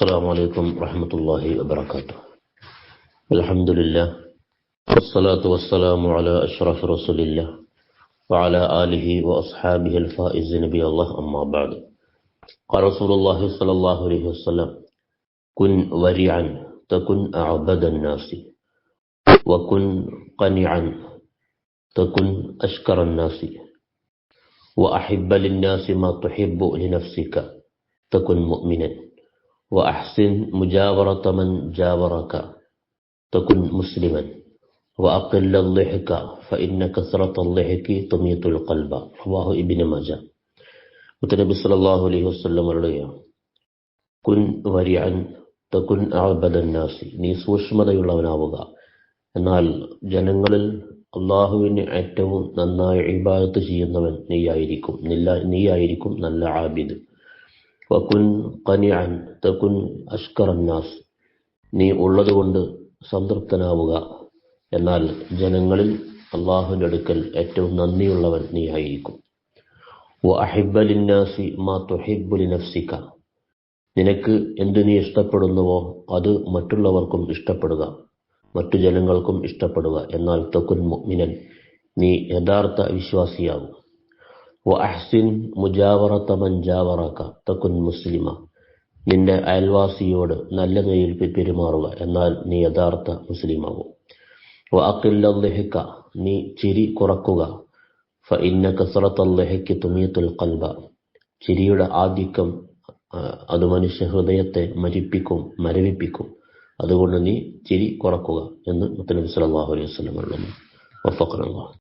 السلام عليكم ورحمة الله وبركاته. الحمد لله والصلاة والسلام على أشرف رسول الله وعلى آله وأصحابه الفائز نبي الله أما بعد. قال رسول الله صلى الله عليه وسلم كن ورعا تكن أعبد الناس وكن قنعا تكن أشكر الناس وأحب للناس ما تحب لنفسك تكن مؤمنا. وأحسن مجاورة من جاورك تكن مسلما وأقل الضحك فإن كثرة الضحك تميت القلب رواه ابن ماجه മുത്തനബി സല്ലല്ലാഹു അലൈഹി വസല്ലം പറയുകയാണ് കുൻ വരിഅൻ തകുൻ അഅബദന്നാസി നീ സൂക്ഷ്മതയുള്ളവനാവുക എന്നാൽ ജനങ്ങളിൽ അള്ളാഹുവിന് ഏറ്റവും നന്നായി ഇബാദത്ത് ചെയ്യുന്നവൻ നീയായിരിക്കും നില്ല നീയായിരിക്കും നല്ല ആബിദ് വകുൻ ഖനിഅൻ തകുൻ അഷ്കറന്നാസ് നീ ഉള്ളതുകൊണ്ട് സംതൃപ്തനാവുക. എന്നാൽ ജനങ്ങളിൽ അള്ളാഹുവിന്റെ അടുക്കൽ ഏറ്റവും നന്ദിയുള്ളവൻ നീ നീയായിരിക്കും വഅഹിബ്ബലിന്നാസി മാ തുഹിബ്ബു ലിനഫ്സിക. നിനക്ക് എന്ത് നീ ഇഷ്ടപ്പെടുന്നുവോ അത് മറ്റുള്ളവർക്കും ഇഷ്ടപ്പെടുക മറ്റു ജനങ്ങൾക്കും ഇഷ്ടപ്പെടുക. എന്നാൽ തക്കുൻ മുഅ്മിനൻ നീ യഥാർത്ഥ വിശ്വാസിയാകും. വഅഹ്സിൻ മുജാവറത മൻ ജാവറക തക്കുൻ മുസ്ലിമ. നിന്റെ അയൽവാസിയോട് നല്ല നിലയിൽ പെരുമാറുക എന്നാൽ നീ യഥാർത്ഥ മുസ്ലിമാകും. വഅഖില്ല നീ ചിരി കുറക്കുക. ഫഇന്ന കസറത്തല്ലഹയ്ക്ക് തുമിയത്തുൽ കൽബ ചിരിയുടെ ആധിക്യം അത് മനുഷ്യ ഹൃദയത്തെ മരിപ്പിക്കും മരവിപ്പിക്കും. അതുകൊണ്ട് നീ ചിരി കുറക്കുക എന്ന് മുത്തലബി സല്ലല്ലാഹു അലൈഹി പറഞ്ഞു. വഫഖറല്ലാഹു